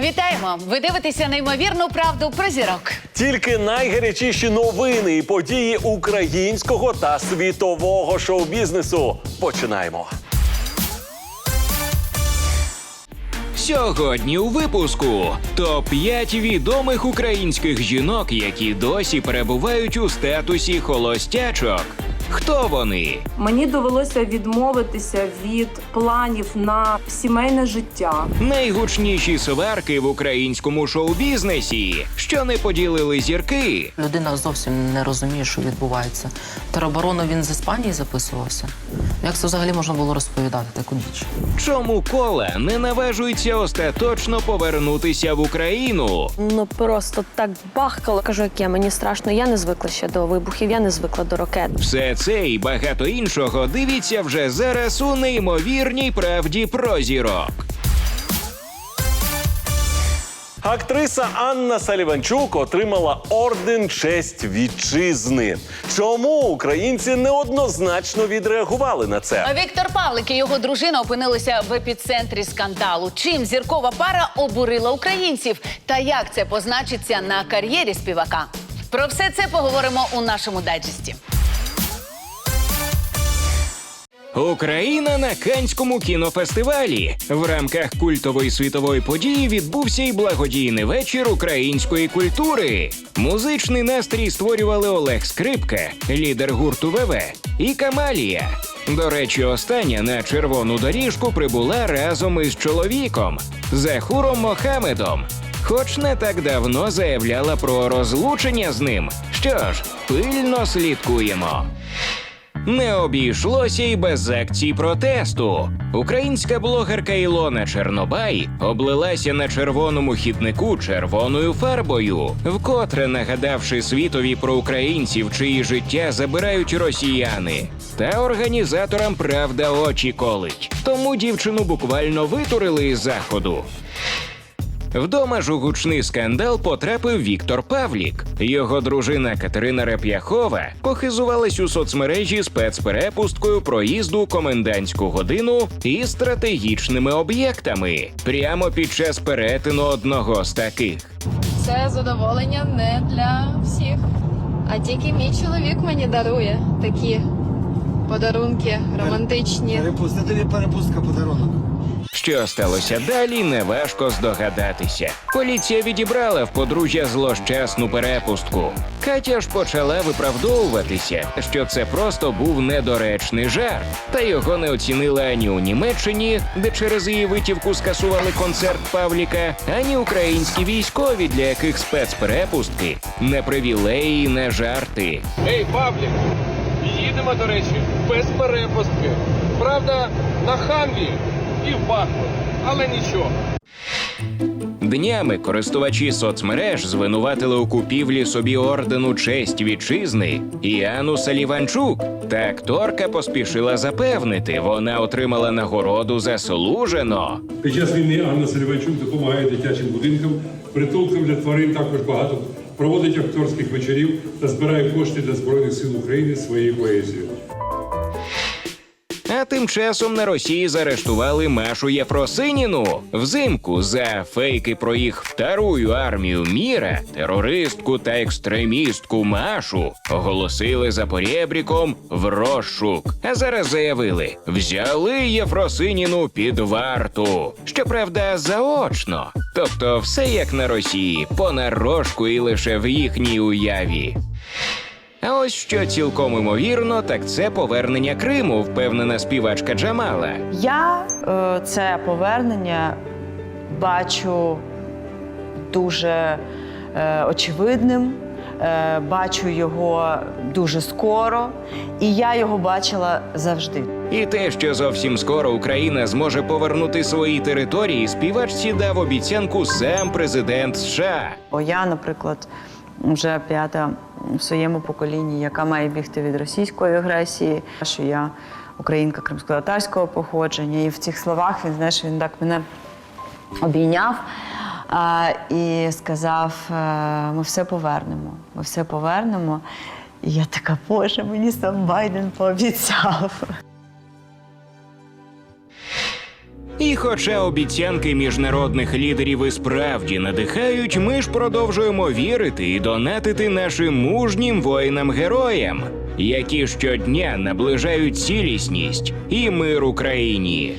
Вітаємо! Ви дивитеся неймовірну правду про зірок. Тільки найгарячіші новини і події українського та світового шоу-бізнесу. Починаємо. Сьогодні у випуску топ 5 відомих українських жінок, які досі перебувають у статусі холостячок. Хто вони? Мені довелося відмовитися від планів на сімейне життя. Найгучніші сварки в українському шоу-бізнесі, що не поділили зірки. Людина зовсім не розуміє, що відбувається. Тероборону він з Іспанії записувався. Як це взагалі можна було розповідати таку діч? Чому кола не наважується остаточно повернутися в Україну? Ну просто так бахкало. Кажу, як я мені страшно. Я не звикла ще до вибухів, я не звикла до ракет. Все це і багато іншого дивіться вже зараз у неймовірній правді про зірок. Актриса Анна Саліванчук отримала орден честь вітчизни. Чому українці неоднозначно відреагували на це? Віктор Павлик і його дружина опинилися в епіцентрі скандалу. Чим зіркова пара обурила українців? Та як це позначиться на кар'єрі співака? Про все це поговоримо у нашому дайджесті. Україна на Канському кінофестивалі. В рамках культової світової події відбувся й благодійний вечір української культури. Музичний настрій створювали Олег Скрипка, лідер гурту ВВ, і Камалія. До речі, остання на червону доріжку прибула разом із чоловіком Захуром Мохамедом. Хоч не так давно заявляла про розлучення з ним. Що ж, пильно слідкуємо. Не обійшлося й без акцій протесту. Українська блогерка Ілона Чернобай облилася на червоному хіднику червоною фарбою, вкотре нагадавши світові про українців, чиї життя забирають росіяни. Та організаторам правда очі колить. Тому дівчину буквально витурили із заходу. Вдома ж у гучний скандал потрапив Віктор Павлік. Його дружина Катерина Реп'яхова похизувалась у соцмережі спецперепусткою проїзду у комендантську годину і стратегічними об'єктами прямо під час перетину одного з таких. Це задоволення не для всіх. А тільки мій чоловік мені дарує такі подарунки романтичні. Перепустка, тобі перепустка подарунок. Що сталося далі, неважко здогадатися. Поліція відібрала в подружжя злощасну перепустку. Катя ж почала виправдовуватися, що це просто був недоречний жарт, та його не оцінили ані у Німеччині, де через її витівку скасували концерт Павліка, ані українські військові, для яких спецперепустки не привілеї, не жарти. Ей, Павлік, їдемо, до речі, без перепустки. Правда, на хамві і в але нічого. Днями користувачі соцмереж звинуватили у купівлі собі ордену честь вітчизни Іану Саліванчук. Та акторка поспішила запевнити, вона отримала нагороду заслужено. Під час війни Анна Саліванчук допомагає дитячим будинкам, притулкам для тварин також багато проводить акторських вечорів та збирає кошти для збройних сил України своєю поезією. Тим часом на Росії заарештували Машу Єфросиніну взимку за фейки про їх вторую армію міра, терористку та екстремістку Машу оголосили за порєбріком в розшук. А зараз заявили, взяли Єфросиніну під варту. Щоправда, заочно. Тобто, все як на Росії, понарошку і лише в їхній уяві. А ось що цілком імовірно, так це повернення Криму, впевнена співачка Джамала. Я е, це повернення бачу дуже е, очевидним, е, бачу його дуже скоро, і я його бачила завжди. І те, що зовсім скоро Україна зможе повернути свої території, співачці дав обіцянку сам президент США. Бо я, наприклад, вже п'ята в своєму поколінні, яка має бігти від російської агресії, що я українка кримсько-татарського походження. І в цих словах він знаєш, він так мене обійняв а, і сказав: е, ми все повернемо, ми все повернемо. І я така, боже, мені сам Байден пообіцяв. І хоча обіцянки міжнародних лідерів і справді надихають, ми ж продовжуємо вірити і донатити нашим мужнім воїнам-героям, які щодня наближають цілісність і мир Україні.